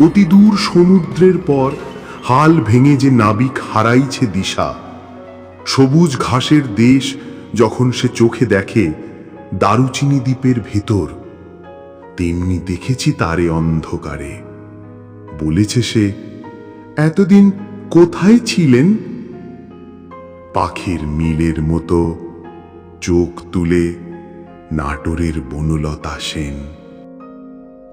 অতি দূর সমুদ্রের পর হাল ভেঙে যে নাবিক হারাইছে দিশা। সবুজ ঘাসের দেশ যখন সে চোখে দেখে, দারুচিনি দ্বীপের ভেতর, তেমনি দেখেছি তারে অন্ধকারে। বলেছে সে, এতদিন কোথায় ছিলেন? পাখির মিলের মতো চোখ তুলে নাটোরের বনলতা সেন।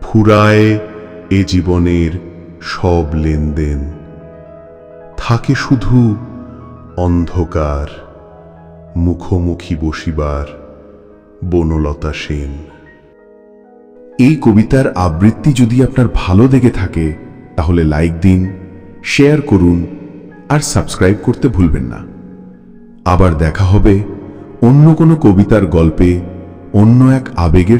ফুরায় এ জীবনের সব লেনদেন। থাকে শুধু অন্ধকার, মুখোমুখি বসিবার বনলতা সেন। এই কবিতার আবৃত্তি যদি আপনার ভালো লেগে থাকে, তাহলে লাইক দিন, শেয়ার করুন, আর সাবস্ক্রাইব করতে ভুলবেন না। আবার দেখা হবে অন্য কোনো কবিতার গল্পে অন্য এক আবেগের